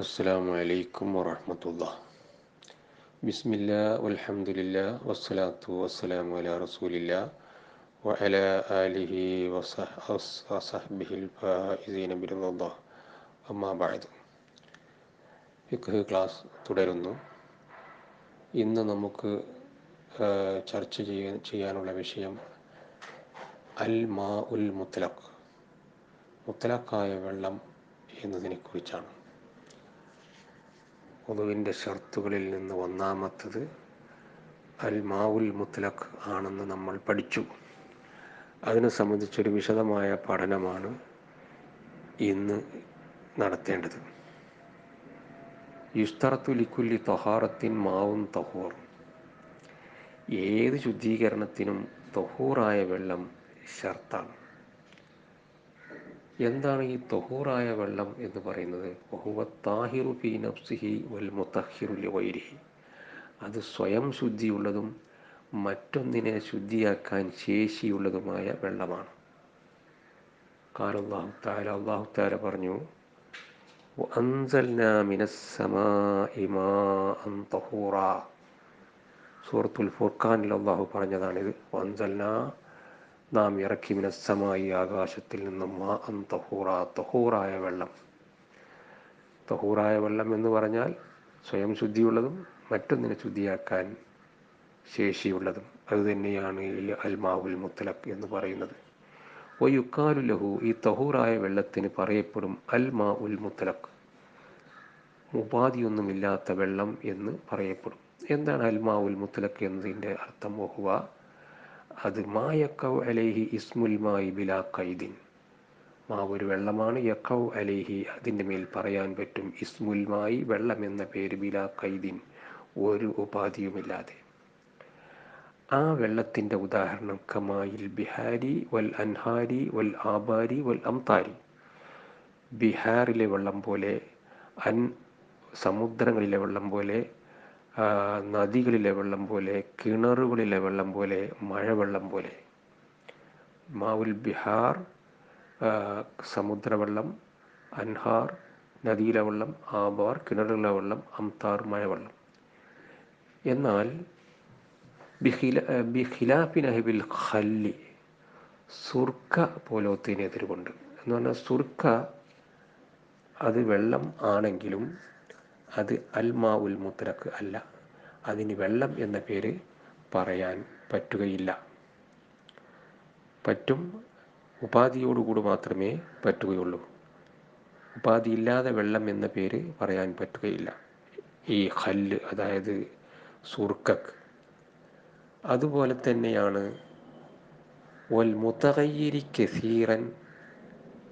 السلام عليكم ورحمة الله بسم الله والحمد لله والصلاة والسلام على رسول الله وعلى آله وصح- وص- وصحبه الفائزين برضا الله أما بعد ഫിഖ് class തുടരുന്നു ഇന്ന് നമുക്ക് ആ, ചർച്ച ചെയ്യ ചെയ്യാനുള്ള വിഷയം അൽ മാ ഉൽ മുത്തലഖ് മുത്തലഖായ വെള്ളം എന്നതിനെ കുറിച്ചാണ് ഒതുവിന്റെ ഷർത്തുകളിൽ നിന്ന് ഒന്നാമത്തത് അൽ മാവുൽ മുത്തലഖ് ആണെന്ന് നമ്മൾ പഠിച്ചു. അതിനെ സംബന്ധിച്ചൊരു വിശദമായ പഠനമാണ് ഇന്ന് നടത്തേണ്ടത്. യുസ്തറത്തു ലിക്കുല്ലി തൊഹാറത്തിൻ മാവും തൊഹൂർ ഏത് ശുദ്ധീകരണത്തിനും തൊഹൂറായ വെള്ളം ഷർത്താണ്. എന്താണ് ഈ തൊഹൂറായ വെള്ളം എന്ന് പറയുന്നത്? നഫ്സിഹി വൽ വൈരിഹി അത് സ്വയം ശുദ്ധിയുള്ളതും മറ്റൊന്നിനെ ശുദ്ധിയാക്കാൻ ശേഷിയുള്ളതുമായ വെള്ളമാണ്. കാലല്ലാഹു പറഞ്ഞു സൂറത്തുൽ ഫുർഖാനിൽ അള്ളാഹു പറഞ്ഞതാണിത്. അൻസൽനാ നാം ഇറക്കി മിനസ്സമായി ആകാശത്തിൽ നിന്നും മാ അൻ തഹൂറ തഹൂറായ വെള്ളം. തഹൂറായ വെള്ളം എന്ന് പറഞ്ഞാൽ സ്വയം ശുദ്ധിയുള്ളതും മറ്റൊന്നിനെ ശുദ്ധിയാക്കാൻ ശേഷിയുള്ളതും. അതുതന്നെയാണ് ഈ അൽമാവുൽ മുത്തലഖ് എന്ന് പറയുന്നത്. ഒയുക്കാലു ലഹു ഈ തഹൂറായ വെള്ളത്തിന് പറയപ്പെടും അൽമാ ഉൽ മുത്തലഖ്. ഉപാധിയൊന്നുമില്ലാത്ത വെള്ളം എന്ന് പറയപ്പെടും. എന്താണ് അൽമാ ഉൽ മുത്തലഖ് എന്നതിന്റെ അർത്ഥം? ഒഹുവ അത് മായക്കവ് അലേഹി ഇസ്മുൽ ബിലാ കൈദിൻ. മാ ഒരു വെള്ളമാണ് യക്കൗ അലേഹി അതിന്റെ മേൽ പറയാൻ പറ്റും ഇസ്മുൽ മായി വെള്ളം എന്ന പേര് ബിലാ കൈദിൻ ഒരു ഉപാധിയുമില്ലാതെ. ആ വെള്ളത്തിന്റെ ഉദാഹരണം കമായിൽ ബിഹാരി വൽ അൻഹാരി വൽ ആബാരി വൽ അംതാരി. ബിഹാറിലെ വെള്ളം പോലെ അൻ സമുദ്രങ്ങളിലെ വെള്ളം പോലെ നദികളിലെ വെള്ളം പോലെ കിണറുകളിലെ വെള്ളം പോലെ മഴവെള്ളം പോലെ. മാവുൽ ബിഹാർ സമുദ്രവെള്ളം അൻഹാർ നദിയിലെ വെള്ളം ആബാർ കിണറുകളിലെ വെള്ളം അംതാർ മഴവെള്ളം. എന്നാൽ ബിഖില- ബിഖിലാഫി നഹിബിൽ ഖല്ലി സുർക്ക പോലത്തിന് എതിരുകൊണ്ട്. എന്ന് പറഞ്ഞാൽ സുർക്ക അത് വെള്ളം ആണെങ്കിലും അത് അൽമാ ഉൽ മുത്തലക്ക് അല്ല. അതിന് വെള്ളം എന്ന പേര് പറയാൻ പറ്റുകയില്ല. പറ്റും ഉപാധിയോടുകൂടി മാത്രമേ പറ്റുകയുള്ളൂ. ഉപാധിയില്ലാതെ വെള്ളം എന്ന പേര് പറയാൻ പറ്റുകയില്ല. ഈ ഹല്ല് അതായത് സുർക്കക്ക് അതുപോലെ തന്നെയാണ് വൽ മുത്തകയ്യിരി കസീറൻ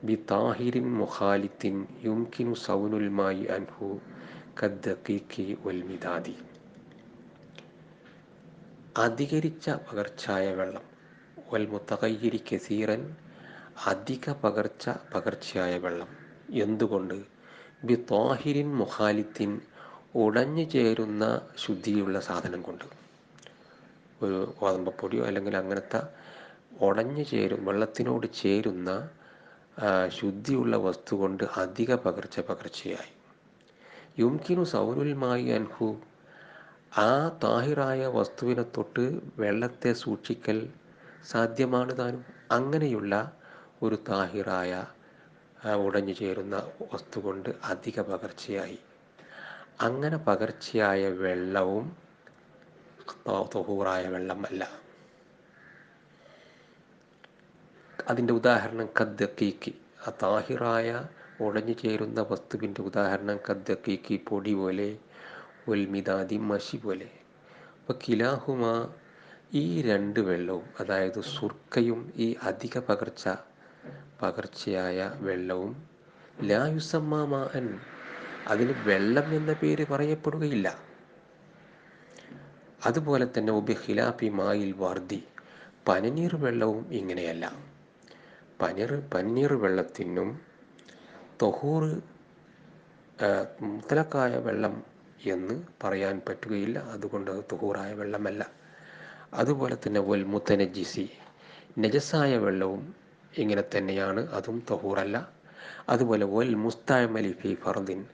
ബി താഹിരിൻ മുഖാലിത്തിൻ യുംകിനു സൗനുൽമായി അൻഹു കദ്ദീഖി അധികരിച്ച പകർച്ചായ വെള്ളം വൽ മുത്തകയ്യിരി കസീറൻ അധിക പകർച്ച പകർച്ചയായ വെള്ളം. എന്തുകൊണ്ട്? ബി താഹിരിൻ മുഖാലിത്തിൻ ഉടഞ്ഞു ചേരുന്ന ശുദ്ധിയുള്ള സാധനം കൊണ്ട്. ഒരു ഗോതമ്പപ്പൊടിയോ അല്ലെങ്കിൽ അങ്ങനത്തെ ഉടഞ്ഞു ചേരും വെള്ളത്തിനോട് ചേരുന്ന ശുദ്ധിയുള്ള വസ്തു കൊണ്ട് അധിക പകർച്ച പകർച്ചയായി. യുംകിനു സൗനുൽമായി അൻഹു. ആ താഹിറായ വസ്തുവിനെ തൊട്ട് വെള്ളത്തെ സൂക്ഷിക്കൽ സാധ്യമാണ് താനും. അങ്ങനെയുള്ള ഒരു താഹിറായ ഉടഞ്ഞു ചേരുന്ന വസ്തു കൊണ്ട് അധിക പകർച്ചയായി. അങ്ങനെ പകർച്ചയായ വെള്ളവും തൊഹൂറായ വെള്ളമല്ല. അതിന്റെ ഉദാഹരണം കദ്ദക്കീക്ക് ആ താഹിറായ ഉടഞ്ഞു ചേരുന്ന വസ്തുവിന്റെ ഉദാഹരണം കദ്ദക്കിക്ക് പൊടി പോലെ ഒൽമിതാദി മഷി പോലെ. അപ്പോൾ കിലാഹുമ ഈ രണ്ട് വെള്ളവും അതായത് സുർക്കയും ഈ അധിക പകർച്ച പകർച്ചയായ വെള്ളവും ലായുസമ്മാൻ അതിന് വെള്ളം എന്ന പേര് പറയപ്പെടുകയില്ല. അതുപോലെ തന്നെ ഉപഹിലാപി മായിൽ വർദ്ധി പനിനീർ വെള്ളവും ഇങ്ങനെയല്ല. പനീർ പനീർ വെള്ളത്തിനും തൊഹൂറ് മുത്തലക്കായ വെള്ളം എന്ന് പറയാൻ പറ്റുകയില്ല. അതുകൊണ്ട് അത് തൊഹൂറായ വെള്ളമല്ല. അതുപോലെ തന്നെ വൽ മുത്തനജിസി നജസായ വെള്ളവും ഇങ്ങനെ തന്നെയാണ്. അതും തൊഹൂറല്ല. അതുപോലെ വൽ മുസ്താമലി ഫി ഫർദിൻ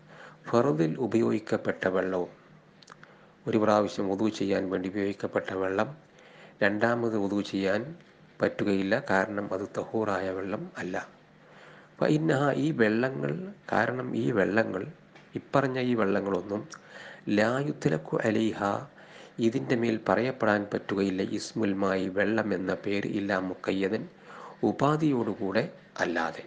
ഫറുദിൽ ഉപയോഗിക്കപ്പെട്ട വെള്ളവും ഒരു പ്രാവശ്യം ഉതു ചെയ്യാൻ വേണ്ടി ഉപയോഗിക്കപ്പെട്ട വെള്ളം രണ്ടാമത് ഉതു ചെയ്യാൻ പറ്റുകയില്ല. കാരണം അത് തഹൂറായ വെള്ളം അല്ല. ഇന്ന ഈ വെള്ളങ്ങൾ കാരണം ഈ വെള്ളങ്ങൾ ഇപ്പറഞ്ഞ ഈ വെള്ളങ്ങളൊന്നും ലായുത്തിലക്കു അലൈഹ ഇതിന്റെ മേൽ പറയപ്പെടാൻ പറ്റുകയില്ല. ഇസ്മുൽമായി വെള്ളം എന്ന പേര് ഇല്ല മുക്കയ്യതൻ ഉപാധിയോടുകൂടെ അല്ലാതെ.